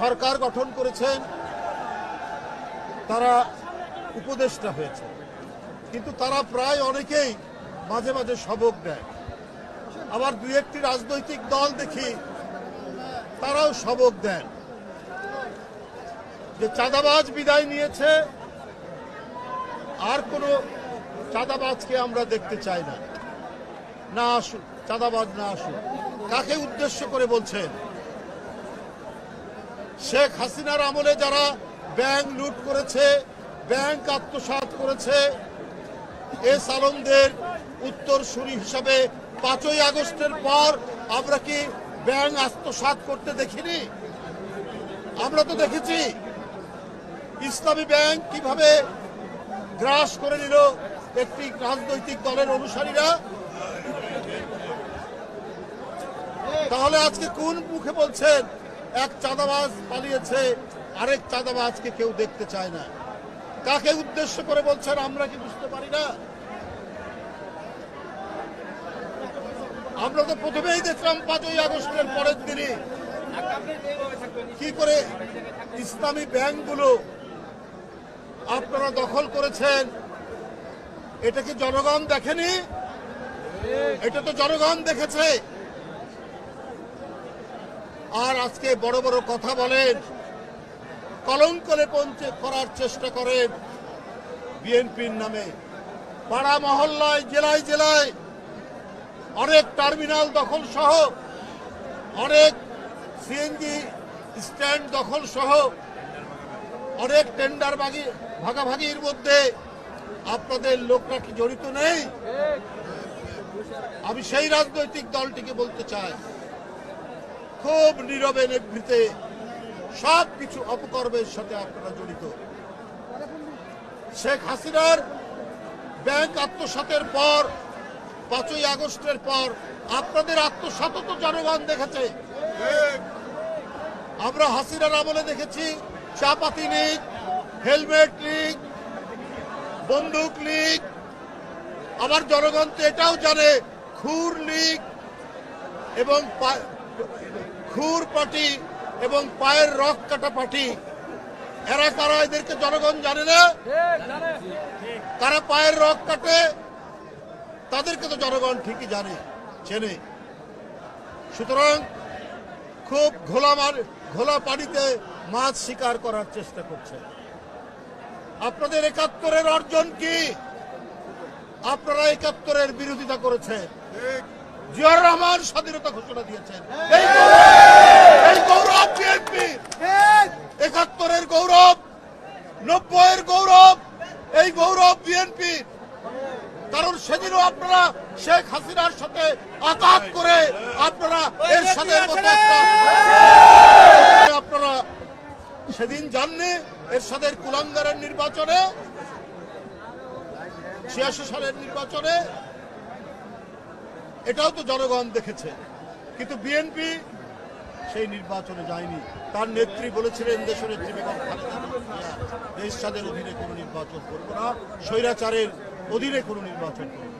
সরকার গঠন করেছেন তারা উপদেষ্টা হয়েছে। কিন্তু তারা প্রায় অনেকেই মাঝে মাঝে সবক দেয়। আবার দুই একটি রাজনৈতিক দল দেখি, তারাও সবক দেন। যে চাঁদাবাজ বিদায় নিয়েছে, আর কোনো চাঁদাবাজকে আমরা দেখতে চাই না। না আসুক, চাঁদাবাজ না আসুক, কাকে উদ্দেশ্য করে বলছেন? শেখ হাসিনার আমলে যারা ব্যাংক লুট করেছে, ব্যাংক আত্মসাৎ করেছে এস আলমদের উত্তরসূরি হিসাবে পাঁচই আগস্টের পর আমরা কি ব্যাংক আত্মসাৎ করতে দেখিনি? আমরা তো দেখেছি ইসলামী ব্যাংক কীভাবে গ্রাস করে নিল একটি রাজনৈতিক দলের অনুসারীরা। তাহলে আজকে কোন মুখে বলছেন এক চাঁদাবাজ পালিয়েছে, আরেক চাঁদাবাজকে কেউ দেখতে চায় না। কাকে উদ্দেশ্য করে বলছেন, আমরা কি বুঝতে পারি না? আমরা তো প্রথমেই দেখলাম পাঁচই আগস্টের পরের দিনে কি করে ইসলামী ব্যাংকগুলো আপনারা দখল করেছেন। এটা কি জনগণ দেখেনি? এটা তো জনগণ দেখেছে। আর আজকে বড় বড় কথা বলেন কলঙ্কলে পৌঁছে করার চেষ্টা করেন বিএনপির নামে। পাড়া মহল্লায়, জেলায় জেলায় অনেক টার্মিনাল দখল সহ, অনেক সিএনজি স্ট্যান্ড দখল সহ, অনেক টেন্ডার ভাগি ভাগাভাগির মধ্যে আপনাদের লোকরা কি জড়িত নেই? আমি সেই রাজনৈতিক দলটিকে বলতে চাই। খুব নীরবে নিভৃতে সব কিছু অপকর্মের সাথে আপনারা জড়িত। শেখ হাসিনার ব্যাংক আত্মসাতের পর, পাঁচই আগস্টের পর আপনাদের আত্মসাত তো জনগণ দেখেছে। আমরা হাসিনার আমলে দেখেছি, চাপাতি লীগ, হেলমেট লীগ, বন্দুক লীগ। আমার জনগণ তো এটাও জানে, খুর লীগ এবং খুর পার্টি এবং পায়ের রক কাটা পার্টি এরা কারা এদেরকে জনগণ জানে না? তারা পায়ের রক কাটে? তাদেরকে তো জনগণ ঠিকই জানে, চেনে। সুতরাং খুব ঘোলা ঘোলা পানিতে মাছ শিকার করার চেষ্টা করছে। আপনাদের একাত্তরের অর্জন কি? আপনারা একাত্তরের বিরোধিতা করেছেন। জিয়াউর রহমান স্বাধীনতা ঘোষণা দিয়েছেন। এই গৌরব- বিএনপি। একাত্তরের গৌরব, নব্বইয়ের গৌরব, এই গৌরব বিএনপি। কারণ সেদিনও আপনারা শেখ হাসিনার সাথে আঘাত করে আপনারা এর সাথে আপনারা সেদিন জাননি এর সাথে কুলাঙ্গারের নির্বাচনে, ছিয়াশি সালের নির্বাচনে এটাও তো জনগণ দেখেছে। কিন্তু বিএনপি সেই নির্বাচনে যায়নি। তার নেত্রী বলেছিলেন দেশের নেত্রী বেগম দেশ স্বাদের অধীনে কোনো নির্বাচন করব না। স্বৈরাচারের অধীনে কোনো নির্বাচন করব।